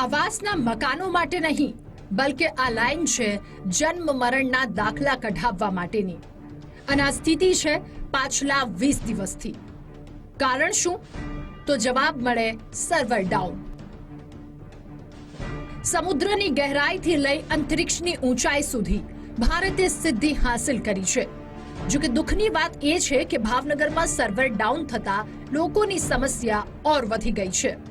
આવાસના મકાનો માટે નહીં, બલકે આ લાઈન છે જન્મ મરણના દાખલા કઢાવવા માટેની. અને આ સ્થિતિ છે પાછલા વીસ દિવસથી. કારણ શું? તો જવાબ મળે સર્વર ડાઉન. સમુદ્રની ગહેરાઈથી લઈ અંતરિક્ષની ઊંચાઈ સુધી ભારતે સિદ્ધિ હાંસિલ કરી છે. જો કે દુઃખની વાત એ છે કે ભાવનગરમાં સર્વર ડાઉન થતા લોકોની સમસ્યા ઓર વધી ગઈ છે.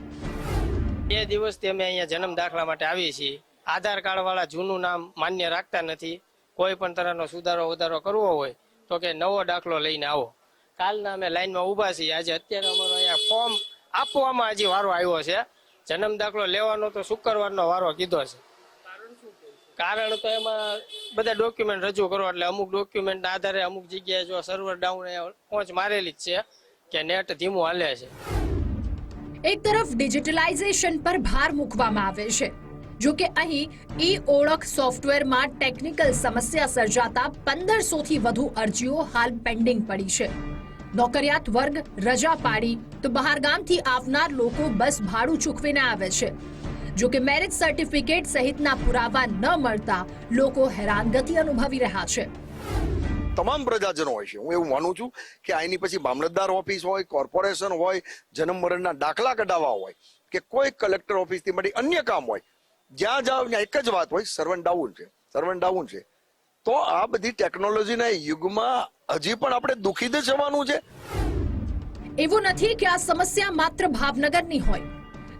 બે દિવસથી અમે અહીંયા જન્મ દાખલા માટે આવીએ છીએ. આધાર કાર્ડ વાળા જૂનું નામ માન્ય રાખતા નથી. કોઈ પણ તરહનો સુધારો વધારો કરવો હોય તો કે નવો દાખલો લઈને આવો. કાલના અમે લાઈનમાં ઊભા છીએ. આજે અત્યારે અમારો અહીંયા ફોર્મ આપવામાં હજી વારો આવ્યો છે. જન્મ દાખલો લેવાનો તો શુક્રવારનો વારો કીધો છે. કારણ તો એમાં બધા ડોક્યુમેન્ટ રજૂ કરો એટલે અમુક ડોક્યુમેન્ટના આધારે અમુક જગ્યાએ જો સર્વર ડાઉન પહોંચ મારેલી જ છે કે નેટ ધીમું હાલે છે. એક તરફ ડિજિટલાઇઝેશન પર ભાર મૂકવામાં આવે છે. જો કે અહીં ઈ ઓળખ સોફ્ટવેરમાં ટેકનિકલ સમસ્યા સર્જાતા પંદરસોથી વધુ અરજીઓ હાલ પેન્ડિંગ પડી છે. નોકરિયાત વર્ગ રજા પાડી તો બહારગામથી આવનાર લોકો બસ ભાડું ચૂકવીને આવે છે. જો કે મેરેજ સર્ટિફિકેટ સહિતના પુરાવા ન મળતા લોકો હેરાનગતિ અનુભવી રહ્યા છે. તમામ પ્રજાજનો હોય છે. હું એવું માનું છું કે આની પછી મામલતદાર ઓફિસ હોય, કોર્પોરેશન હોય જન્મ મરણના દાખલા કઢાવવા હોય, કે કોઈ કલેક્ટર ઓફિસથી મળી અન્ય કામ હોય, જ્યાં જાઓ ત્યાં એક જ વાત હોય સર્વન ડાઉન છે સર્વન ડાઉન છે. તો આ બધી ટેકનોલોજીના યુગમાં હજી પણ આપણે દુઃખી જ જવાનું છે. એવું નથી કે આ સમસ્યા માત્ર ભાવનગરની હોય.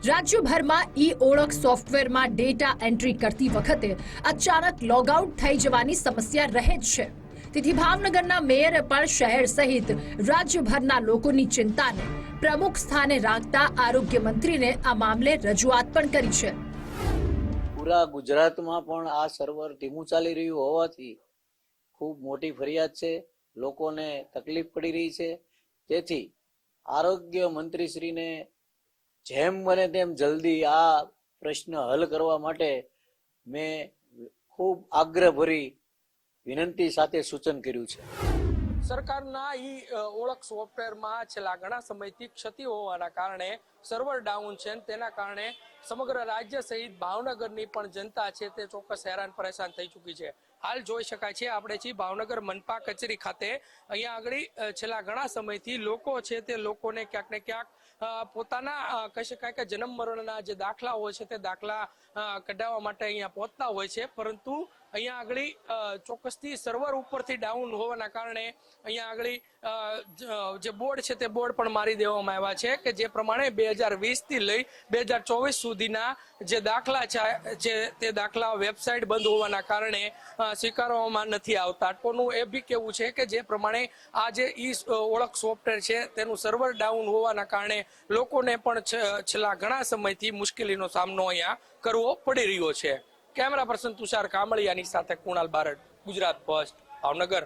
રાજ્યભરમાં ઈ ઓળખ સોફ્ટવેરમાં ડેટા એન્ટ્રી કરતી વખતે અચાનક લોગઆઉટ થઈ જવાની સમસ્યા રહે જ છે. તેથી ભાવનગરના મેયરે પણ શહેર સહિત રાજ્યભરના લોકોની ચિંતાને પ્રમુખ સ્થાને રાખતા આરોગ્ય મંત્રીને આ મામલે રજૂઆત પણ કરી છે. પૂરા ગુજરાતમાં પણ આ સર્વર ધીમું ચાલી રહ્યું હોવાથી ખૂબ મોટી ફરિયાદ છે. લોકોને તકલીફ પડી રહી છે. તેથી આરોગ્ય મંત્રીશ્રીને જેમ બને તેમ જલ્દી આ પ્રશ્ન હલ કરવા માટે મેં ખૂબ આગ્રહભરી વિનંતી સાથે સૂચન કર્યું છે. સરકારના ઈ ઓળખ સોફ્ટવેરમાં છેલ્લા ઘણા સમયથી ક્ષતિ હોવાના કારણે સર્વર ડાઉન છે તેના કારણે સમગ્ર રાજ્ય સહિત ભાવનગરની પણ જનતા છે તે ચોક્કસ હેરાન પરેશાન થઈ ચૂકી છે. હાલ જોઈ શકાય છે આપણે છીએ ભાવનગર મનપા કચેરી ખાતે અહીંયા આગળ છેલ્લા ઘણા સમયથી લોકો છે તે લોકોને ક્યાંક ને ક્યાંક પોતાના કહી શકાય કે જન્મ મરણના જે દાખલા હોય છે તે દાખલા કઢાવવા માટે અહીંયા પહોંચતા હોય છે. પરંતુ અહીંયા આગળ ચોક્કસથી સર્વર ઉપરથી ડાઉન હોવાના કારણે અહીંયા આગળ જે બોર્ડ છે તે બોર્ડ પણ મારી દેવામાં આવ્યા છે કે જે પ્રમાણે બે હજાર વીસથી લઈ બે હજાર ચોવીસ સુધીના જે દાખલા છે તે દાખલા વેબસાઇટ બંધ હોવાના કારણે સ્વીકારવામાં નથી આવતા. ટોનું એ બી કેવું છે કે જે પ્રમાણે આ જે ઈ ઓળખ સોફ્ટવેર છે તેનું સર્વર ડાઉન હોવાના કારણે લોકોને પણ છેલ્લા ઘણા સમયથી મુશ્કેલીનો સામનો અહીંયા કરવો પડી રહ્યો છે. કેમેરા પર્સન તુષાર કામળિયાની સાથે કુણાલ બારડ ગુજરાત ફર્સ્ટ ભાવનગર.